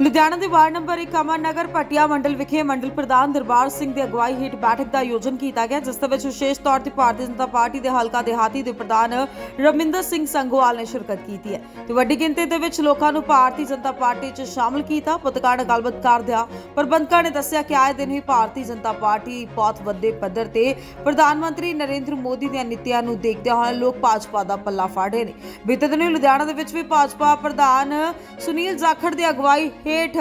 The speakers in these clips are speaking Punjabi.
ਲੁਧਿਆਣਾ ਦੇ ਵਾਰਡ ਨੰਬਰ 1 ਅਮਨ ਨਗਰ ਪਟਿਆ ਮੰਡਲ ਵਿਖੇ ਮੰਡਲ ਪ੍ਰਧਾਨ ਦਰਬਾਰ ਸਿੰਘ ਦੀ ਅਗਵਾਈ ਹੇਠ ਬੈਠਕ ਦਾ ਆਯੋਜਨ ਕੀਤਾ ਗਿਆ, ਜਿਸ ਦੇ ਵਿੱਚ ਵਿਸ਼ੇਸ਼ ਤੌਰ ਤੇ ਭਾਰਤੀ ਜਨਤਾ ਪਾਰਟੀ ਦੇ ਹਲਕਾ ਦਿਹਾਤੀ ਦੇ ਪ੍ਰਧਾਨ ਰਮਿੰਦਰ ਸਿੰਘ ਸੰਗੋਵਾਲ ਨੇ ਸ਼ਿਰਕਤ ਕੀਤੀ ਹੈ। ਤੇ ਵੱਡੀ ਗਿਣਤੀ ਦੇ ਵਿੱਚ ਲੋਕਾਂ ਨੂੰ ਭਾਰਤੀ ਜਨਤਾ ਪਾਰਟੀ 'ਚ ਸ਼ਾਮਲ ਕੀਤਾ। ਪੱਤਰਕਾਰ ਨਾਲ ਗੱਲਬਾਤ ਕਰਦਿਆਂ ਪ੍ਰਬੰਧਕਾਂ ਨੇ ਦੱਸਿਆ ਕਿ ਆਏ ਦਿਨ ਹੀ ਭਾਰਤੀ ਜਨਤਾ ਪਾਰਟੀ ਬਹੁਤ ਵੱਡੇ ਪੱਧਰ ਤੇ ਪ੍ਰਧਾਨ ਮੰਤਰੀ ਨਰਿੰਦਰ ਮੋਦੀ ਦੀਆਂ ਨੀਤੀਆਂ ਨੂੰ ਦੇਖਦਿਆਂ ਹੋਏ ਲੋਕ ਭਾਜਪਾ ਦਾ ਪੱਲਾ ਫਾੜ ਰਹੇ ਨੇ। ਬੀਤੇ ਦਿਨੀ ਲੁਧਿਆਣਾ ਦੇ ਵਿੱਚ ਵੀ ਭਾਜਪਾ ਪ੍ਰਧਾਨ ਸੁਨੀਲ ਜਾਖੜ ਦੀ ਅਗਵਾਈ ਹੇਠ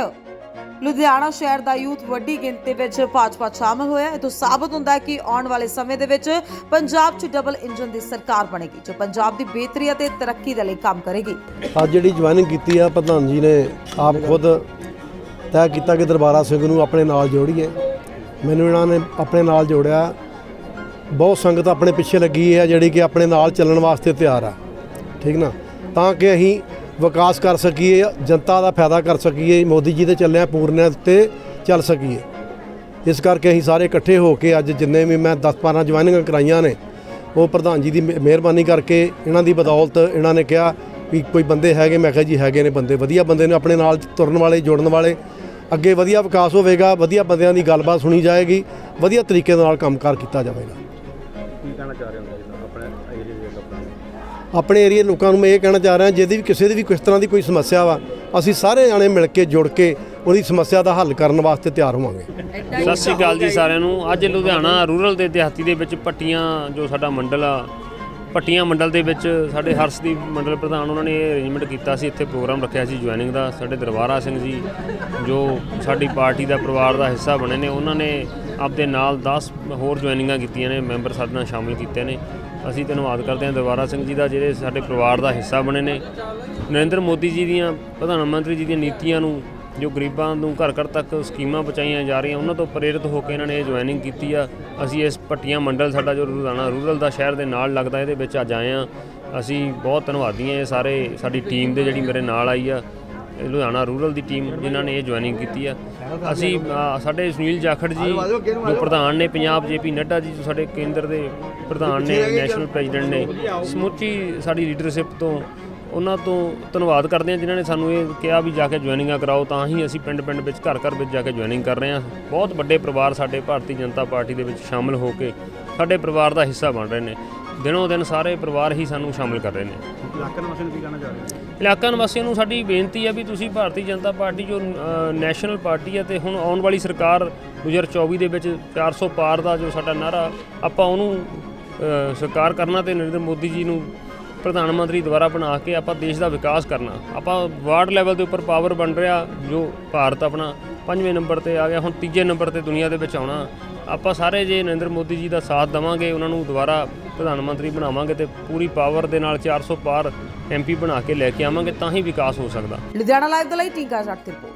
ਲੁਧਿਆਣਾ ਸ਼ਹਿਰ ਦਾ ਯੂਥ ਵੱਡੀ ਗਿਣਤੀ ਵਿੱਚ ਭਾਜਪਾ 'ਚ ਸ਼ਾਮਲ ਹੋਇਆ ਇਹ ਤੋਂ ਸਾਬਤ ਹੁੰਦਾ ਹੈ ਕਿ ਆਉਣ ਵਾਲੇ ਸਮੇਂ ਦੇ ਵਿੱਚ ਪੰਜਾਬ 'ਚ ਡਬਲ ਇੰਜਨ ਦੀ ਸਰਕਾਰ ਬਣੇਗੀ, ਜੋ ਪੰਜਾਬ ਦੀ ਬਿਹਤਰੀ ਅਤੇ ਤਰੱਕੀ ਦੇ ਲਈ ਕੰਮ ਕਰੇਗੀ। ਅੱਜ ਜਿਹੜੀ ਜੁਆਇਨਿੰਗ ਕੀਤੀ ਆ, ਪ੍ਰਧਾਨ ਜੀ ਨੇ ਆਪ ਖੁਦ ਤੈਅ ਕੀਤਾ ਕਿ ਦਰਬਾਰਾ ਸਿੰਘ ਨੂੰ ਆਪਣੇ ਨਾਲ ਜੋੜੀਏ। ਮੈਨੂੰ ਇਹਨਾਂ ਨੇ ਆਪਣੇ ਨਾਲ ਜੋੜਿਆ। ਬਹੁਤ ਸੰਗਤ ਆਪਣੇ ਪਿੱਛੇ ਲੱਗੀ ਹੈ, ਜਿਹੜੀ ਕਿ ਆਪਣੇ ਨਾਲ ਚੱਲਣ ਵਾਸਤੇ ਤਿਆਰ ਆ। ਠੀਕ ਨਾ? ਤਾਂ ਕਿ ਅਸੀਂ ਵਿਕਾਸ ਕਰ ਸਕੀਏ, ਜਨਤਾ ਦਾ ਫਾਇਦਾ ਕਰ ਸਕੀਏ, ਮੋਦੀ ਜੀ ਦੇ ਚੱਲਿਆ ਪੂਰਨਿਆਂ ਤੇ ਚੱਲ ਸਕੀਏ। ਇਸ ਕਰਕੇ ਅਸੀਂ ਸਾਰੇ ਇਕੱਠੇ ਹੋ ਕੇ ਅੱਜ ਜਿੰਨੇ ਵੀ ਮੈਂ 10 12 ਜੁਆਇਨਿੰਗਾਂ ਕਰਾਈਆਂ ਨੇ, ਉਹ ਪ੍ਰਧਾਨ ਜੀ ਦੀ ਮਿਹਰਬਾਨੀ ਕਰਕੇ ਇਹਨਾਂ ਦੀ ਬਦੌਲਤ ਇਹਨਾਂ ਨੇ ਕਿਹਾ ਵੀ ਕੋਈ ਬੰਦੇ ਹੈਗੇ, ਮੈਂ ਕਿਹਾ ਜੀ ਹੈਗੇ ਨੇ ਬੰਦੇ, ਵਧੀਆ ਬੰਦੇ ਨੇ ਆਪਣੇ ਨਾਲ ਤੁਰਨ ਵਾਲੇ, ਜੋੜਨ ਵਾਲੇ। ਅੱਗੇ ਵਧੀਆ ਵਿਕਾਸ ਹੋਵੇਗਾ, ਵਧੀਆ ਬੰਦਿਆਂ ਦੀ ਗੱਲਬਾਤ ਸੁਣੀ ਜਾਏਗੀ, ਵਧੀਆ ਤਰੀਕੇ ਨਾਲ ਕੰਮਕਾਰ ਕੀਤਾ ਜਾਵੇਗਾ। ਕੀ ਕਹਿਣਾ ਚਾਹ ਰਹੇ ਹੋ ਆਪਣੇ ਏਰੀਆ ਆਪਣੇ ਏਰੀਆ ਦੇ ਲੋਕਾਂ ਨੂੰ ਮੈਂ ਇਹ ਕਹਿਣਾ ਚਾਹ ਰਿਹਾ ਜਿਹਦੀ ਵੀ ਕਿਸੇ ਦੀ ਵੀ ਕਿਸ ਤਰ੍ਹਾਂ ਦੀ ਕੋਈ ਸਮੱਸਿਆ ਵਾ ਅਸੀਂ ਸਾਰੇ ਜਾਣੇ ਮਿਲ ਕੇ ਜੁੜ ਕੇ ਉਹਦੀ ਸਮੱਸਿਆ ਦਾ ਹੱਲ ਕਰਨ ਵਾਸਤੇ ਤਿਆਰ ਹੋਵਾਂਗੇ। ਸਤਿ ਸ਼੍ਰੀ ਅਕਾਲ ਜੀ ਸਾਰਿਆਂ ਨੂੰ। ਅੱਜ ਲੁਧਿਆਣਾ ਰੂਰਲ ਦੇ ਦਿਹਾਤੀ ਦੇ ਵਿੱਚ ਪੱਟੀਆਂ ਜੋ ਸਾਡਾ ਮੰਡਲ ਆ ਪੱਟੀਆਂ ਮੰਡਲ ਦੇ ਵਿੱਚ ਸਾਡੇ ਹਰਸ਼ਦੀਪ ਮੰਡਲ ਪ੍ਰਧਾਨ ਉਹਨਾਂ ਨੇ ਅਰੇਂਜਮੈਂਟ ਕੀਤਾ ਸੀ। ਇੱਥੇ ਪ੍ਰੋਗਰਾਮ ਰੱਖਿਆ ਸੀ ਜੁਆਇਨਿੰਗ ਦਾ। ਸਾਡੇ ਦਰਬਾਰਾ ਸਿੰਘ ਜੀ ਜੋ ਸਾਡੀ ਪਾਰਟੀ ਦਾ ਪਰਿਵਾਰ ਦਾ ਹਿੱਸਾ ਬਣੇ ਨੇ ਉਹਨਾਂ ਨੇ ਆਪਦੇ ਨਾਲ 10 ਹੋਰ ਜੁਆਇਨਿੰਗਾਂ ਕੀਤੀਆਂ ਨੇ ਮੈਂਬਰ ਸਾਡੇ ਨਾਲ ਸ਼ਾਮਿਲ ਕੀਤੇ ਨੇ। ਅਸੀਂ ਧੰਨਵਾਦ ਕਰਦੇ ਹਾਂ ਦਰਬਾਰਾ ਸਿੰਘ ਜੀ ਦਾ, ਜਿਹੜੇ ਸਾਡੇ ਪਰਿਵਾਰ ਦਾ ਹਿੱਸਾ ਬਣੇ ਨੇ। ਨਰਿੰਦਰ ਮੋਦੀ ਜੀ ਦੀਆਂ, ਪ੍ਰਧਾਨ ਮੰਤਰੀ ਜੀ ਦੀਆਂ ਨੀਤੀਆਂ ਨੂੰ, ਜੋ ਗਰੀਬਾਂ ਨੂੰ ਘਰ ਘਰ ਤੱਕ ਸਕੀਮਾਂ ਪਹੁੰਚਾਈਆਂ ਜਾ ਰਹੀਆਂ, ਉਹਨਾਂ ਤੋਂ ਪ੍ਰੇਰਿਤ ਹੋ ਕੇ ਇਹਨਾਂ ਨੇ ਇਹ ਜੁਆਇਨਿੰਗ ਕੀਤੀ ਆ। ਅਸੀਂ ਇਸ ਪੱਟੀਆਂ ਮੰਡਲ, ਸਾਡਾ ਜੋ ਰੁਧਾਣਾ ਰੂਰਲ ਦਾ ਸ਼ਹਿਰ ਦੇ ਨਾਲ ਲੱਗਦਾ, ਇਹਦੇ ਵਿੱਚ ਅੱਜ ਆਏ ਆ ਅਸੀਂ ਬਹੁਤ ਧੰਨਵਾਦੀ ਹਾਂ ਇਹ ਸਾਰੇ, ਸਾਡੀ ਟੀਮ ਦੇ ਜਿਹੜੀ ਮੇਰੇ ਨਾਲ ਆਈ ਆ। ਲੁਧਿਆਣਾ ਰੂਰਲ ਦੀ ਟੀਮ ਜਿਨ੍ਹਾਂ ਨੇ ਇਹ ਜੁਆਇਨਿੰਗ ਕੀਤੀ ਆ। ਅਸੀਂ ਸਾਡੇ ਸੁਨੀਲ ਜਾਖੜ ਜੀ, ਜੋ ਪ੍ਰਧਾਨ ਨੇ, ਪੰਜਾਬ ਜੇਪੀ ਨੱਡਾ ਜੀ, ਜੋ ਸਾਡੇ ਕੇਂਦਰ ਦੇ ਪ੍ਰਧਾਨ ਨੇ, ਨੈਸ਼ਨਲ ਪ੍ਰੈਜ਼ੀਡੈਂਟ ਨੇ, ਸਮੁੱਚੀ ਸਾਡੀ ਲੀਡਰਸ਼ਿਪ ਤੋਂ ਉਹਨਾਂ ਤੋਂ ਧੰਨਵਾਦ ਕਰਦੇ ਹਾਂ ਜਿਨ੍ਹਾਂ ਨੇ ਸਾਨੂੰ ਇਹ ਕਿਹਾ ਵੀ ਜਾ ਕੇ ਜੁਆਇਨਿੰਗਾਂ ਕਰਾਓ, ਤਾਂ ਹੀ ਅਸੀਂ ਪਿੰਡ-ਪਿੰਡ ਵਿੱਚ, ਘਰ-ਘਰ ਵਿੱਚ ਜਾ ਕੇ ਜੁਆਇਨਿੰਗ ਕਰ ਰਹੇ ਹਾਂ। ਬਹੁਤ ਵੱਡੇ ਪਰਿਵਾਰ ਸਾਡੇ ਭਾਰਤੀ ਜਨਤਾ ਪਾਰਟੀ ਦੇ ਵਿੱਚ ਸ਼ਾਮਲ ਹੋ ਕੇ ਸਾਡੇ ਪਰਿਵਾਰ ਦਾ ਹਿੱਸਾ ਬਣ ਰਹੇ ਨੇ। ਦਿਨੋਂ ਦਿਨ ਸਾਰੇ ਪਰਿਵਾਰ ਹੀ ਸਾਨੂੰ ਸ਼ਾਮਲ ਕਰ ਰਹੇ ਨੇ। ਇਲਾਕਾ ਨਿਵਾਸੀਆਂ ਨੂੰ ਕੀ ਕਹਿਣਾ ਚਾਹ ਰਹੇ ਹੋ ਇਲਾਕਾ ਨਿਵਾਸੀਆਂ ਨੂੰ ਸਾਡੀ ਬੇਨਤੀ ਹੈ ਵੀ ਤੁਸੀਂ ਭਾਰਤੀ ਜਨਤਾ ਪਾਰਟੀ ਜੋ ਨੈਸ਼ਨਲ ਪਾਰਟੀ ਹੈ ਤੇ ਹੁਣ ਆਉਣ ਵਾਲੀ ਸਰਕਾਰ 2024 ਦੇ ਵਿੱਚ 400 ਪਾਰ ਦਾ ਜੋ ਸਾਡਾ ਨਾਰਾ ਆਪਾਂ ਉਹਨੂੰ ਅ, ਸਾਕਾਰ ਕਰਨਾ ਤੇ ਨਰਿੰਦਰ ਮੋਦੀ ਜੀ ਨੂੰ ਪ੍ਰਧਾਨ ਮੰਤਰੀ ਦੁਆਰਾ ਬਣਾ ਕੇ ਆਪਾਂ ਦੇਸ਼ ਦਾ ਵਿਕਾਸ ਕਰਨਾ। ਆਪਾਂ ਵਾਰਡ ਲੈਵਲ ਦੇ ਉੱਪਰ ਪਾਵਰ ਬਣ ਰਿਹਾ ਜੋ ਭਾਰਤ ਆਪਣਾ ਪੰਜਵੇਂ ਨੰਬਰ ਤੇ ਆ ਗਿਆ ਹੁਣ ਤੀਜੇ ਨੰਬਰ ਤੇ ਦੁਨੀਆ ਦੇ ਵਿੱਚ ਆਉਣਾ। ਆਪਾਂ ਸਾਰੇ ਜੇ ਨਰਿੰਦਰ ਮੋਦੀ ਜੀ ਦਾ ਸਾਥ ਦੇਵਾਂਗੇ, ਉਹਨਾਂ ਨੂੰ ਦੁਬਾਰਾ ਪ੍ਰਧਾਨ ਮੰਤਰੀ ਬਣਾਵਾਂਗੇ ਤੇ ਪੂਰੀ ਪਾਵਰ ਦੇ ਨਾਲ 400 ਪਾਰ ਐਮਪੀ ਬਣਾ ਕੇ ਲੈ ਕੇ ਆਵਾਂਗੇ, ਤਾਂ ਹੀ ਵਿਕਾਸ ਹੋ ਸਕਦਾ। ਲੁਧਿਆਣਾ ਲਾਈਵ ਦੇ ਲਈ ਟੀਕਾ ਜੱਟ ਰਿਪੋਰਟ।